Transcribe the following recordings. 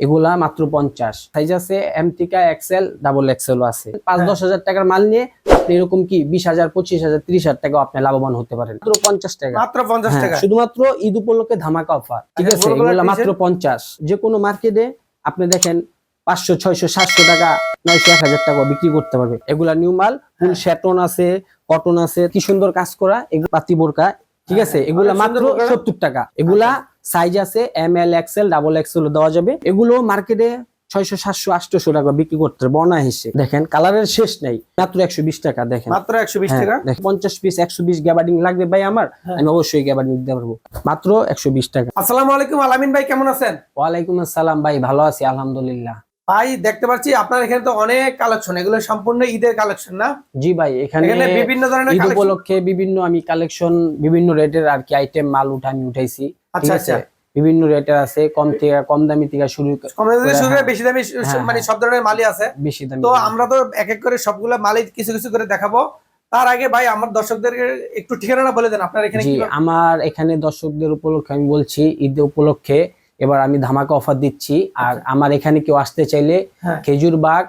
এগুলা মাত্র পঞ্চাশ। সাইজ আছে এম টিকা এক্সেল ডাবল এক্সেল আছে। পাঁচ দশ হাজার টাকার মাল নিয়ে আপনি এরকম কি বিশ হাজার পঁচিশ হাজার ত্রিশ হাজার টাকা আপনি লাভবান হতে পারেন। মাত্র পঞ্চাশ টাকা। মাত্র পঞ্চাশ হ্যাঁ, টাকা। শুধুমাত্র ঈদ উপলক্ষে ধামাকা অফার। ঠিক আচ্ছা, আছে? এগুলা মাত্র পঞ্চাশ। যে কোনো মার্কেটে আপনি দেখেন পাঁচশো ছয়শো সাতশো টাকা নয়শো এক হাজার টাকা বিক্রি করতে পারবে। এগুলা নিউ মাল ফুল হ্যাঁ। শ্যাটন আছে কটন আছে। কি সুন্দর কাজ করা এগুলো পাতি বোরকা। ঠিক আছে? হ্যাঁ, এগুলা মাত্র সত্তর টাকা। এগুলা সাইজ আছে M L XL double XL দেওয়া যাবে। এগুলো মার্কেটে ছয়শো সাতশো আটশো টাকা বিক্রি করতে দেখেন কালারের শেষ নেই। মাত্র একশো বিশ টাকা দেখেন। মাত্র একশো বিশ হ্যাঁ, টাকা? পঞ্চাশ পিস একশো বিশ গ্যাবার্ডিং লাগবে ভাই আমার। হ্যাঁ। আমি অবশ্যই গ্যাবার্ডিং দিতে পারব। মাত্র একশো বিশ টাকা। আসসালামু আলাইকুম আলামিন ভাই কেমন আছেন? ওয়ালাইকুম আসসালাম ভাই ভালো আছি আলহামদুলিল্লাহ। ভাই দেখতে পাচ্ছি আপনার এখানে তো অনেক কালেকশন এগুলো সম্পূর্ণ ঈদের কালেকশন না? জি ভাই এখানে বিভিন্ন ধরনের ঈদ কালেকশন উপলক্ষে বিভিন্ন আমি কালেকশন বিভিন্ন রেটের আর কি আইটেম মাল উঠে আমি উঠাইছি। আচ্ছা, আচ্ছা। বিভিন্ন রেটের আছে কম থেকে কম দামি থেকে শুরু করে কম দামি থেকে শুরু করে হ্যাঁ। বেশি দামি হ্যাঁ, মানে হ্যাঁ। সব ধরনের মালই আছে। বেশি দামি তো আমরা তো এক এক করে সবগুলো মালই কিছু কিছু করে দেখাবো। তার আগে ভাই আমার দর্শকদেরকে একটু ঠিকানা বলে দেন আপনার এখানে কি? আমার এখানে দর্শকদের উপলক্ষে আমি বলছি ঈদ উপলক্ষে এবার আমি ধামাকা অফার দিচ্ছি আর আমার এখানে কেউ আসতে চাইলে হ্যাঁ। খেজুরবাগ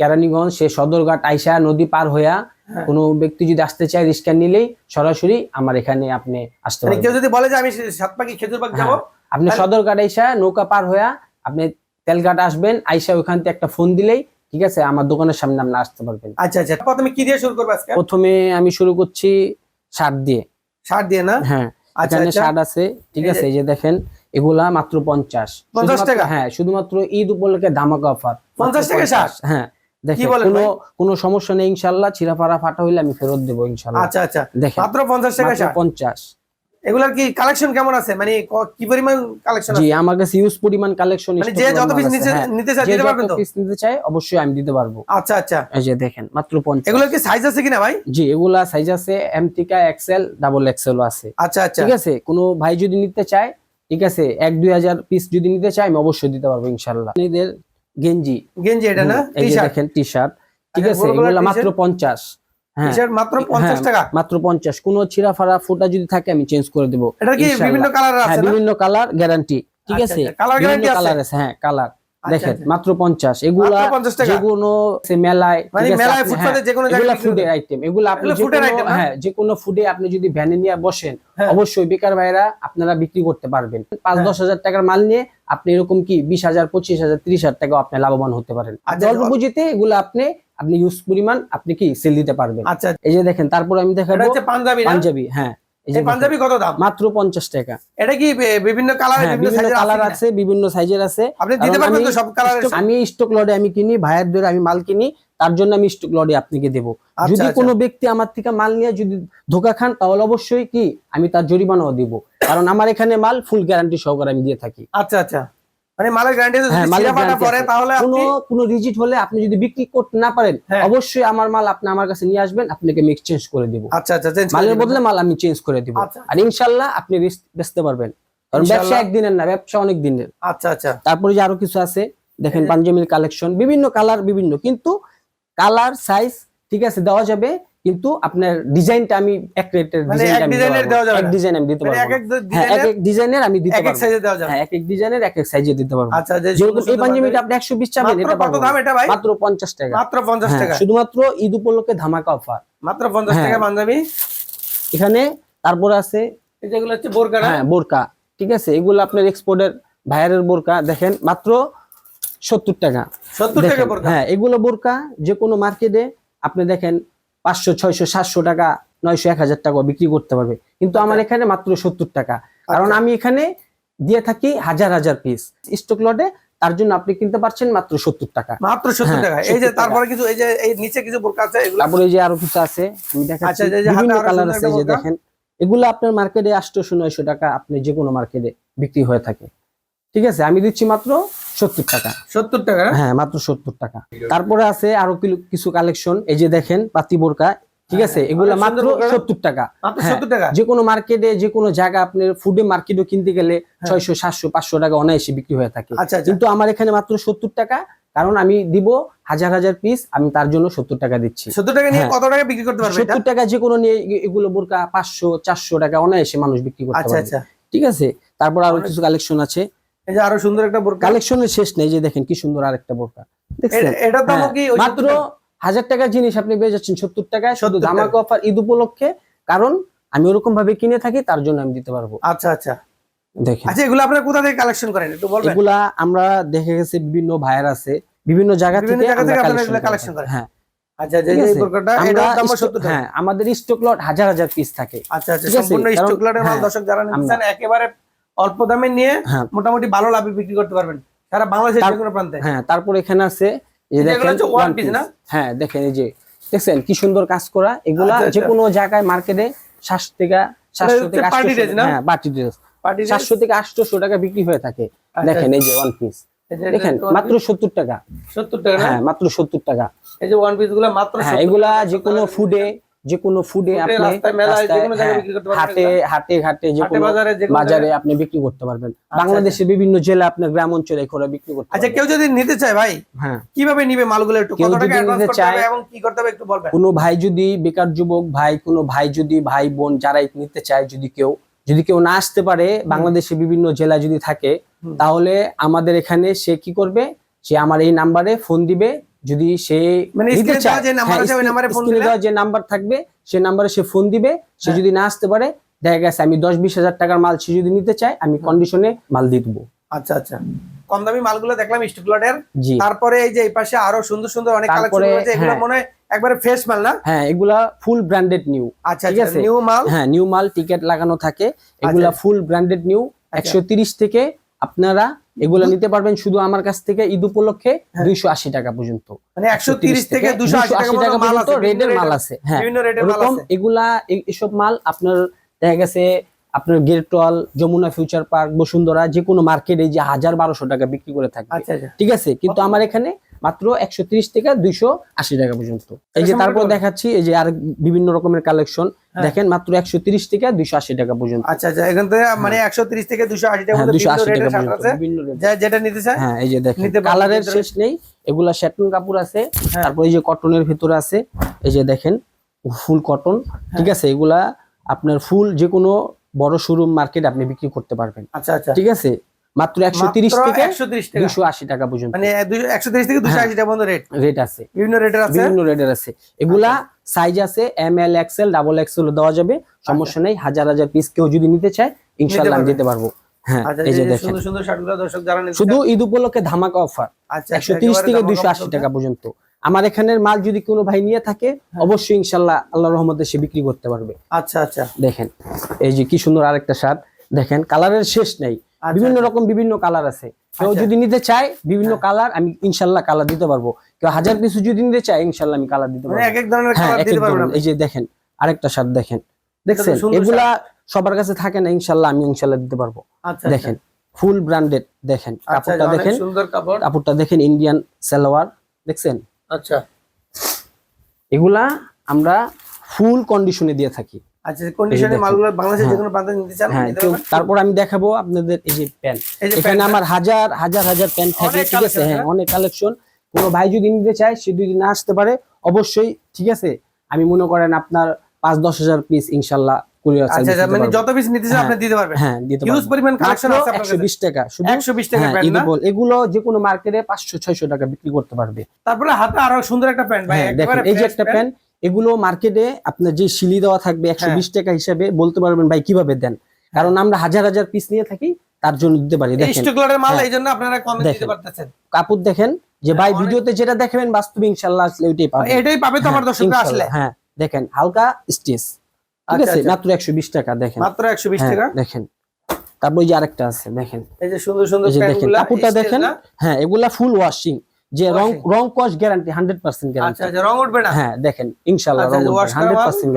কেরানীগঞ্জ সে সদরঘাট আইসা নদী পার হইয়া হ্যাঁ। কোনো ব্যক্তি যদি আসতে চায় রিস্কা নিলেই সরাসরি আমার এখানে আপনি আসতে মানে পারবেন কেউ যদি বলে যে আমি সাতপাকি খেজুরবাগ যাব হ্যাঁ। আপনি সদরঘাট আইসা নৌকা পার হইয়া আপনি তেলঘাট আসবেন আইসা ওইখান থেকে একটা ফোন দিলেই ঠিক আছে আমার দোকানের সামনে আপনি আসতে পারবেন আচ্ছা আচ্ছা প্রথমে কি দিয়ে শুরু করব আজকে প্রথমে আমি শুরু করছি শার্ট দিয়ে শার্ট দিয়ে না হ্যাঁ আচ্ছা এখানে আচ্ছা শার্ট আছে ঠিক আছে এই যে দেখেন এগুলা মাত্র পঞ্চাশ। পঞ্চাশ টাকা? হ্যাঁ শুধুমাত্র ঈদ উপলক্ষে ধামাকা অফার 50 টাকা শার্ট? হ্যাঁ কোনো কোনো সমস্যা নেই ইনশাল্লাহ ফাটা হইলে আমি ফেরত দেবো ইনশাল্লাহ। আচ্ছা আচ্ছা। দেখেন মাত্র পঞ্চাশ টাকা পঞ্চাশ। এগুলার কি কালেকশন কেমন আছে? মানে কি পরিমাণ কালেকশন জি আমার কাছে ইউজ পরিমাণ কালেকশন মানে যে যত পিস নিতে নিতে চায় দিতে পারবেন তো? পিস নিতে চাই অবশ্যই আমি দিতে পারব। আচ্ছা আচ্ছা। এই যে দেখেন মাত্র পঞ্চাশ। এগুলোর কি সাইজ আছে কিনা ভাই? জি এগুলা সাইজ আছে এম টিকা এক্সেল ডাবল আছে। আচ্ছা আচ্ছা। ঠিক আছে? কোনো ভাই যদি নিতে চায় ঠিক আছে? এক দুই হাজার পিস যদি নিতে চাই আমি অবশ্যই দিতে পারব ইনশাল্লাহ এদের গেঞ্জি। গেঞ্জি এটা না? দেখেন টি শার্ট ঠিক আচ্ছা, আছে? এগুলো মাত্র পঞ্চাশ। ঠিক হ্যাঁ মাত্র পঞ্চাশ হ্যাঁ, টাকা? মাত্র পঞ্চাশ। কোন ছিঁড়া ফাড়া ফুটা যদি থাকে আমি চেঞ্জ করে দেবো এটা কি বিভিন্ন কালার হ্যাঁ আছে বিভিন্ন কালার গ্যারান্টি ঠিক আচ্ছা, আছে? আচ্ছা, colour কালার আছে হ্যাঁ কালার। আচ্ছা, দেখেন আচ্ছা। মাত্র পঞ্চাশ। এগুলা মাত্র 50 যেগুলো মেলায় ঠিক আছে, মেলায় আপনি- ফুটপাতে যে কোনো জায়গায় এগুলা বিক্রি ফুডের আইটেম এগুলো আপনি যে কোনো- হ্যাঁ। যে কোনো ফুডে আপনি যদি ভ্যানে নিয়ে বসেন হ্যাঁ। অবশ্যই বেকার ভাইরা আপনারা বিক্রি করতে পারবেন। পাঁচ হ্যাঁ। দশ হাজার টাকার মাল নিয়ে আপনি এরকম কি বিশ হাজার পঁচিশ হাজার ত্রিশ হাজার টাকা আপনি লাভবান হতে পারেন। আপনি আচ্ছা, অল্প পুঁজিতে এগুলো আপনি আপনি ইউজ পরিমাণ আপনি কি সেল দিতে পারবেন। আচ্ছা এই যে দেখেন তারপর আমি দেখাবো পাঞ্জাবি হ্যাঁ। এই পাঞ্জাবি কত দাম? মাত্র পঞ্চাশ টাকা। এটা কি বিভিন্ন কালার হ্যাঁ বিভিন্ন বিভিন্ন কালার আছে আছে বিভিন্ন সাইজের আছে। আপনি দিতে পারবেন আমি তো সব কালারের আমি স্টক লডে আমি কিনি ভাইয়ের আমি মাল কিনি তার জন্য আমি স্টক লডে আপনাকে দেব। আচ্ছা, যদি আচ্ছা। কোনো ব্যক্তি আমার থেকে মাল নিয়ে যদি ধোকা খান তাহলে অবশ্যই কি আমি তার জরিমানাও দিব। কারণ আমার এখানে মাল ফুল গ্যারান্টি সহকারে আমি দিয়ে থাকি। আচ্ছা আচ্ছা। মানে মালের গ্যারান্টি যদি হ্যাঁ, মালের ছিঁড়া ফাটা guarantee পরে তাহলে আপনি কোনো রিজিট হলে আপনি যদি বিক্রি করতে না পারেন হ্যাঁ। অবশ্যই আমার মাল আপনি আমার কাছে নিয়ে আসবেন আপনাকে আমি এক্সচেঞ্জ করে দিব। আচ্ছা আচ্ছা চেঞ্জ মালের বদলে মাল আমি চেঞ্জ করে দিব। আচ্ছা। আর আপনি বেচতে পারবেন। কারণ ব্যবসা একদিনের না ব্যবসা অনেক দিনের। আচ্ছা আচ্ছা। তারপরে যে আরও কিছু আছে দেখেন পাঞ্জাবির কালেকশন বিভিন্ন কালার বিভিন্ন। কিন্তু কালার সাইজ ঠিক আছে দেওয়া যাবে কিন্তু আপনার ডিজাইনটা আমি এক রেটের মানে ডিজাইন এক আমি ডিজাইনের এক ডিজাইন আমি দিতে মানে পারব এক এক হ্যাঁ এক ডিজাইনের ডিজাইনের আমি দিতে এক এক পারব সাইজে দেওয়া যাবে। হ্যাঁ এক এক ডিজাইনের এক এক সাইজে দিতে পারব আচ্ছা যে যেরকম এই পাঞ্জাবিটা আপনি একশো বিশ চাবেন এটা পারব ভাই? মাত্র পঞ্চাশ টাকা। মাত্র পঞ্চাশ হ্যাঁ, টাকা। শুধুমাত্র ঈদ উপলক্ষে ধামাকা অফার। মাত্র পঞ্চাশ হ্যাঁ। টাকা পাঞ্জাবি। এখানে তারপরে আছে এই যেগুলো হচ্ছে বোরকা হ্যাঁ বোরকা। ঠিক আছে এগুলো আপনার এক্সপোর্টের ভাইয়ারের বোরকা দেখেন মাত্র সত্তর টাকা। সত্তর টাকা বোরকা? হ্যাঁ এগুলো বোরকা যে কোনো মার্কেটে আপনি দেখেন পাঁচশো ছয়শো সাতশো টাকা নয়শো এক হাজার টাকা বিক্রি করতে পারবে। কিন্তু আমার এখানে মাত্র সত্তর টাকা। কারণ আচ্ছা। আমি এখানে দিয়ে থাকি হাজার হাজার পিস স্টক লটে তার জন্য আপনি কিনতে পারছেন মাত্র সত্তর টাকা। মাত্র সত্তর হ্যাঁ, টাকা। এই যে 70 তারপরে কিছু এই যে এই নিচে কিছু বোরকা আছে তারপরে এই যে আরও কিছু আছে আমি দেখাচ্ছি। আচ্ছা, যে বিভিন্ন কালার আছে এই যে দেখেন। এগুলো আপনার মার্কেটে আটশোশো নয়শো টাকা আপনি যে কোনো মার্কেটে বিক্রি হয়ে থাকে। ঠিক আছে? আমি দিচ্ছি মাত্র সত্তর টাকা। সত্তর টাকা? হ্যাঁ মাত্র সত্তর টাকা। তারপরে আছে আরও কিছু কালেকশন এই যে দেখেন পাতি বোরকা ঠিক আছে? এগুলো মাত্র সত্তর টাকা। মাত্র হ্যাঁ, সত্তর টাকা? যে কোনো মার্কেটে যে কোনো জায়গা আপনার ফুডে মার্কেটও কিনতে গেলে হ্যাঁ। ছয়শো সাতশো পাঁচশো টাকা অনায়াসে বিক্রি হয়ে থাকে। আচ্ছা আচ্ছা। কিন্তু আমার এখানে মাত্র সত্তর টাকা কারণ আমি দিব হাজার হাজার পিস আমি তার জন্য সত্তর টাকা দিচ্ছি। সত্তর টাকা নিয়ে হ্যাঁ। কত টাকা বিক্রি করতে পারবে সত্তর টাকা যে কোনো নিয়ে এগুলো বোরকা পাঁচশো চারশো টাকা অনায়াসে মানুষ বিক্রি করতে আচ্ছা পারবে। আচ্ছা। ঠিক আছে? তারপর আরও কিছু কালেকশন আছে। এই যে আরও সুন্দর একটা বোরকা। কালেকশনের শেষ নেই যে দেখেন কি সুন্দর আরেকটা বোরকা। দেখছেন? এ- এটার হ্যাঁ, কি মাত্র হাজার টাকার জিনিস আপনি পেয়ে যাচ্ছেন সত্তর টাকায় শুধু 70 ধামাকা অফার ঈদ উপলক্ষে। কারণ আমি ওরকম ভাবে কিনে থাকি তার জন্য আমি দিতে পারব। আচ্ছা আচ্ছা। দেখেন। আচ্ছা এগুলো আপনারা কোথা থেকে কালেকশন করেন? একটু বলবেন। এগুলা আমরা দেখে গেছি বিভিন্ন ভাইয়ার আছে বিভিন্ন জায়গা থেকে আপনারা করেন। হ্যাঁ। আচ্ছা যে বোরকাটা দাম 70 হ্যাঁ আমাদের স্টক লট হাজার হাজার পিস থাকে। আচ্ছা আচ্ছা সম্পূর্ণ স্টক লটের মাল হ্যাঁ, দর্শক যারা চান একেবারে অল্প দামে নিয়ে হ্যাঁ। মোটামুটি ভালো লাভে বিক্রি করতে পারবেন। সারা বাংলাদেশের যে কোনো প্রান্তে। হ্যাঁ তারপর এখানে আছে এই যে দেখেন piece piece। না? হ্যাঁ দেখেন এই যে দেখছেন কি সুন্দর কাজ করা। এগুলা আচ্ছা, যে আচ্ছা। কোনো জায়গায় মার্কেটে সাতশো থেকে সাতশো হচ্ছে থেকে party 800 না? হ্যাঁ পার্টি ড্রেস পার্টি সাতশো থেকে আটশোশো টাকা বিক্রি হয়ে থাকে। আচ্ছা, দেখেন এই যে ওয়ান পিস দেখেন মাত্র সত্তর টাকা। 70 টাকা হ্যাঁ মাত্র সত্তর টাকা। এই যে ওয়ান পিসগুলো মাত্র হ্যাঁ 70 এগুলা টাকা, যে কোনো ফুডে যে কোনো ফুডে আপনি হ্যাঁ, করতে পারবেন হাটে হাটে ঘাটে যে কোনো বাজারে। আপনি বিক্রি করতে পারবেন। বাংলাদেশের বিভিন্ন জেলা আপনার গ্রাম অঞ্চলে এগুলো বিক্রি করতে আচ্ছা কেউ যদি নিতে চায় ভাই হ্যাঁ। কীভাবে নিবে মালগুলো একটু? কত টাকা অ্যাডভান্স করতে হবে এবং কি করতে হবে একটু বলবেন? কোনো ভাই যদি বেকার যুবক ভাই কোনো ভাই যদি ভাই বোন যারাই নিতে চায় যদি কেউ যদি কেউ না আসতে পারে বাংলাদেশে বিভিন্ন জেলা যদি থাকে তাহলে আমাদের এখানে সে কি করবে? সে আমার এই নাম্বারে ফোন দিবে যদি সে মানে যে নাম্বার হ্যাঁ, নাম্বারে ফোন দিলে? যে নাম্বার থাকবে সে নাম্বারে সে ফোন দিবে সে হ্যাঁ। যদি না আসতে পারে দেখা গেছে আমি দশ বিশ হাজার টাকার মাল সে যদি নিতে চায় আমি কন্ডিশনে মাল দিয়ে দেবো। আচ্ছা আচ্ছা। কম দামি মালগুলো দেখলাম স্টক লটের জি। তারপরে এই যে এই পাশে আরও সুন্দর সুন্দর অনেক কালেকশন রয়েছে এগুলো হ্যাঁ। মনে হয় একবারে ফ্রেশ মাল না? হ্যাঁ এগুলা ফুল ব্র্যান্ডেড নিউ আচ্ছা ঠিক আচ্ছা আছে। নিউ মাল? হ্যাঁ নিউ মাল টিকেট লাগানো থাকে। এগুলা আচ্ছা। ফুল ব্র্যান্ডেড নিউ একশো তিরিশ থেকে আপনারা এগুলা নিতে পারবেন শুধু আমার কাছ থেকে ঈদ উপলক্ষে হ্যাঁ। দুইশো আশি টাকা পর্যন্ত। মানে একশো তিরিশ থেকে দুশো আশি টাকা পর্যন্ত রেডের মাল আছে হ্যাঁ এগুলা এসব মাল আপনার দেখা গেছে আপনার গেরটল যমুনা ফিউচার পার্ক বসুন্ধরা যে কোনো মার্কেটে যে হাজার বারোশো টাকা বিক্রি করে থাকে আচ্ছা আচ্ছা। ঠিক আছে? কিন্তু আমার এখানে মাত্র একশো ত্রিশ থেকে দুইশো আশি টাকা পর্যন্ত। এই যে তারপর দেখাচ্ছি এই যে আর বিভিন্ন রকমের কালেকশন হ্যাঁ। দেখেন মাত্র একশো তিরিশ থেকে দুইশো আশি টাকা পর্যন্ত। আচ্ছা আচ্ছা এখান থেকে মানে একশো তিরিশ থেকে দুশো আশি টাকা হ্যাঁ মধ্যে দুইশো বিভিন্ন আশি টাকা পর্যন্ত বিভিন্ন যেটা নিতে চায় হ্যাঁ এই যে দেখেন কালারের। শেষ নেই এগুলা শ্যাটন কাপড় আছে। হ্যাঁ। তারপর এই যে কটনের ভিতরে আছে এই যে দেখেন ফুল কটন ঠিক হ্যাঁ। আছে? এগুলা আপনার ফুল যে কোনো বড় শোরুম মার্কেট আপনি বিক্রি করতে পারবেন। আচ্ছা আচ্ছা। ঠিক আছে? মাত্র একশো তিরিশ থেকে দুশো আশি টাকা পর্যন্ত। মানে একশো তিরিশ থেকে দুশো হ্যাঁ। আশি টাকা পর্যন্ত রেট রেট আছে। বিভিন্ন রেটের আছে? বিভিন্ন রেটের আছে। এগুলা সাইজ আছে M L XL double XL দেওয়া যাবে। সমস্যা নেই হাজার হাজার পিস কেউ যদি নিতে চায় ইনশাল্লাহ আমি দিতে পারব। হ্যাঁ আচ্ছা শুধু ঈদ উপলক্ষে ধামাকা অফার আচ্ছা একশো আচ্ছা, তিরিশ থেকে কম আশি টাকা পর্যন্ত। আমার এখানের মাল যদি কোনো ভাই নিয়ে থাকে অবশ্যই ইনশাল্লাহ আল্লাহ রহমতে সে বিক্রি করতে পারবে। আচ্ছা আচ্ছা। দেখেন এই যে কি সুন্দর আরেকটা শার্ট। দেখেন কালারের শেষ নাই। আচ্ছা, বিভিন্ন আচ্ছা। রকম বিভিন্ন কালার আছে। কেউ আচ্ছা। যদি নিতে চায় বিভিন্ন কালার আমি ইনশাল্লাহ কালার দিতে পারব। কেউ হাজার পিস যদি নিতে চায় ইনশাল্লাহ আমি কালার দিতে মানে পারব। এক এক ধরনের হ্যাঁ কালার দিতে এই যে দেখেন আরেকটা শার্ট দেখেন। দেখছেন? এগুলা সবার কাছে থাকে না ইনশাল্লাহ আমি ইনশাল্লাহ দিতে পারব। আচ্ছা দেখেন ফুল ব্র্যান্ডেড দেখেন। আচ্ছা আচ্ছা, কাপড়টা দেখেন। সুন্দর কাপড়। কাপড়টা দেখেন ইন্ডিয়ান সালোয়ার। দেখছেন? আচ্ছা। এগুলা আমরা ফুল কন্ডিশনে দিয়ে থাকি। আচ্ছা কন্ডিশনে মালগুলো বাংলাদেশের যে হ্যাঁ। কোনো প্রান্তে নিতে চান হ্যাঁ? তারপর আমি দেখাবো আপনাদের এই যে প্যান্ট এখানে আমার হাজার হাজার হাজার থাকে অনেক ঠিক আছে? হ্যাঁ হ্যাঁ? অনেক কালেকশন কোনো ভাই যদি নিতে চায় সে যদি না আসতে পারে অবশ্যই ঠিক আছে? আমি মনে করেন আপনার পাঁচ দশ হাজার পিস ইনশাল্লাহ আচ্ছা আচ্ছা মানে যত পিস নিতে চান হ্যাঁ। আপনি দিতে পারবেন। হ্যাঁ দিতে পরিমাণ কালেকশন আছে টাকা। শুধু 120 টাকা হ্যাঁ, প্যান্ট না? এগুলো যে কোনো মার্কেটে পাঁচশো ছয়শো টাকা বিক্রি করতে পারবে। তারপরে হাতে আরও সুন্দর একটা প্যান্ট ভাই হ্যাঁ এই যে একটা প্যান্ট। এগুলো মার্কেটে আপনার যে শিলি দেওয়া থাকবে একশো হ্যাঁ। বিশ টাকা হিসাবে বলতে পারবেন ভাই কীভাবে দেন। কারণ আমরা হাজার হাজার পিস নিয়ে থাকি তার জন্য দিতে পারি। দেখেন। হ্যাঁ। কাপড় দেখেন যে ভাই ভিডিওতে যেটা দেখাবেন বাস্তবে ইনশাল্লাহ আসলে ওইটাই পাবেন। এটাই পাবে তো আমার হ্যাঁ, দর্শকরা আসলে। হ্যাঁ দেখেন হালকা স্টেজ ঠিক আচ্ছা, আছে? আচ্ছা। মাত্র একশো বিশ টাকা দেখেন। মাত্র একশো বিশ হ্যাঁ, টাকা? দেখেন। তারপর ওই যে আরেকটা আছে দেখেন। এই যে সুন্দর সুন্দর দেখেন কাপড়টা দেখেন? হ্যাঁ এগুলা ফুল ওয়াশিং যে রং রং কস গ্যারান্টি হান্ড্রেড পার্সেন্ট গ্যারান্টি আচ্ছা আচ্ছা রং উঠবে না? হ্যাঁ দেখেন ইনশাল্লাহ আচ্ছা হান্ড্রেড পার্সেন্ট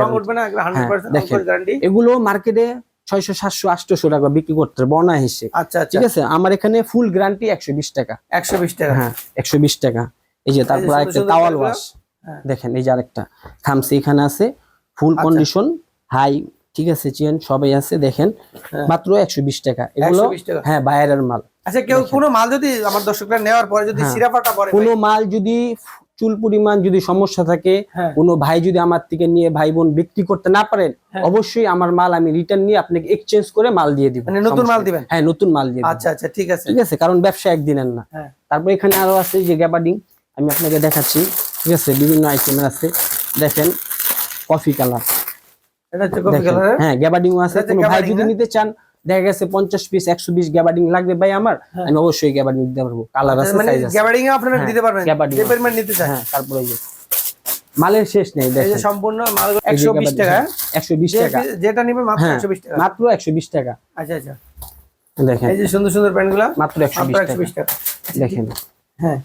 দেখেন। গ্যারান্টি এগুলো মার্কেটে ছয়শো সাতশো আটশো টাকা বিক্রি করতে অনায়াসে আচ্ছা আচ্ছা। ঠিক আছে? আমার এখানে ফুল গ্যারান্টি একশো বিশ টাকা। একশো বিশ টাকা। হ্যাঁ একশো বিশ টাকা। এই যে তারপর তাওয়াল ওয়াশ হ্যাঁ। দেখেন এই যে আরেকটা। থামসি এখানে আছে ফুল আচ্ছা। কন্ডিশন হাই ঠিক আছে চেন সবাই আছে দেখেন। হ্যাঁ। মাত্র একশো বিশ টাকা। এগুলো হ্যাঁ বাইরের মাল। আচ্ছা কেউ কোনো মাল যদি আমার দর্শকরা নেওয়ার পরে যদি হ্যাঁ। সিরাপাটা পরে কোনো মাল যদি চুল পরিমাণ যদি সমস্যা থাকে হ্যাঁ। কোনো ভাই যদি আমার থেকে নিয়ে ভাই বোন বিক্রি করতে না পারেন হ্যাঁ। অবশ্যই আমার মাল আমি রিটার্ন নিয়ে আপনাকে এক্সচেঞ্জ করে মাল দিয়ে দিব। মানে নতুন মাল দিবেন? হ্যাঁ নতুন মাল দিয়ে। আচ্ছা আচ্ছা ঠিক আছে। ঠিক আছে কারণ ব্যবসা একদিনের না। তারপর এখানে আরও আছে যে গ্যাবার্ডিং আমি আপনাকে দেখাচ্ছি। ঠিক আছে বিভিন্ন আইটেম আছে। দেখেন কফি কালার এটা হচ্ছে কফি কালারের হ্যাঁ গ্যাবার্ডিং আছে। কোনো ভাই যদি? নিতে চান দেখা গেছে পঞ্চাশ পিস একশো পিস গ্যাবার্ডিং লাগবে ভাই আমার হ্যাঁ। আমি অবশ্যই গ্যাবার্ডিং দিতে পারব। কালার আছে মানে সাইজ আছে। গ্যাবার্ডিং আপনারা হ্যাঁ, দিতে পারবেন। নিতে চান। হ্যাঁ তারপরে এই যে মালের শেষ নেই দেখেন। সম্পূর্ণ মাল টাকা। টাকা। যেটা মাত্র টাকা। মাত্র আচ্ছা আচ্ছা। দেখেন। এই যে সুন্দর সুন্দর প্যান্টগুলা মাত্র টাকা। দেখেন। হ্যাঁ।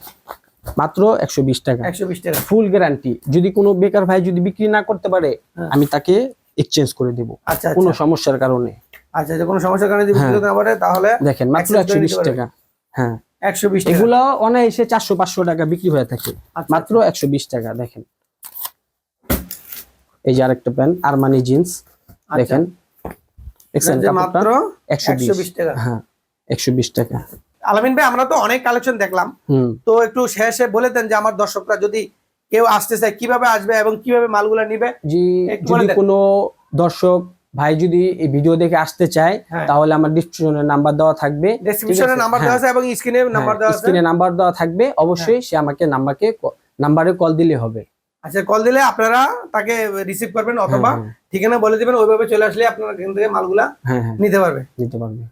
মাত্র একশো বিশ টাকা। একশো বিশ টাকা। ফুল গ্যারান্টি যদি কোনো বেকার ভাই যদি বিক্রি না করতে পারে। আমি তাকে এক্সচেঞ্জ করে দেব। আচ্ছা। কোনো সমস্যার কারণে। আচ্ছা যে কোনো সমস্যার কারণে যদি। করতে না পারে তাহলে দেখেন মাত্র Exchange একশো করে বিশ নিতে টাকা। হ্যাঁ। একশো বিশ টাকা। এগুলো অনায়াসে চারশো পাঁচশো টাকা বিক্রি হয়ে থাকে। আচ্ছা, মাত্র একশো বিশ টাকা দেখেন। এই যে আরেকটা প্যান্ট আরমানি জিন্স দেখেন। দেখছেন আচ্ছা। মাত্র একশো একশো বিশ টাকা। হ্যাঁ একশো বিশ টাকা। আলামিন ভাই আমরা তো অনেক কালেকশন দেখলাম। তো একটু শেষে বলে দেন যে আমার দর্শকরা যদি কেউ আসতে চায় কীভাবে আসবে এবং কীভাবে মালগুলা নিবে? জি যদি কোনো দর্শক ভাই যদি এই ভিডিও দেখে আসতে চায় হ্যাঁ। তাহলে আমার ডিসক্রিপশনের নাম্বার দেওয়া থাকবে। ডিসক্রিপশনের নাম্বার হ্যাঁ। দেওয়া আছে এবং স্ক্রিনে নাম্বার দেওয়া আছে। স্ক্রিনে নাম্বার দেওয়া থাকবে। অবশ্যই সে আমাকে নাম্বারকে নাম্বারে কল দিলে হবে। আচ্ছা কল দিলে আপনারা তাকে রিসিভ করবেন অথবা হ্যাঁ, ঠিকানা বলে দিবেন ওইভাবে চলে আসলে আপনারা এখান থেকে মালগুলা হ্যাঁ হ্যাঁ। নিতে পারবে। নিতে পারবে।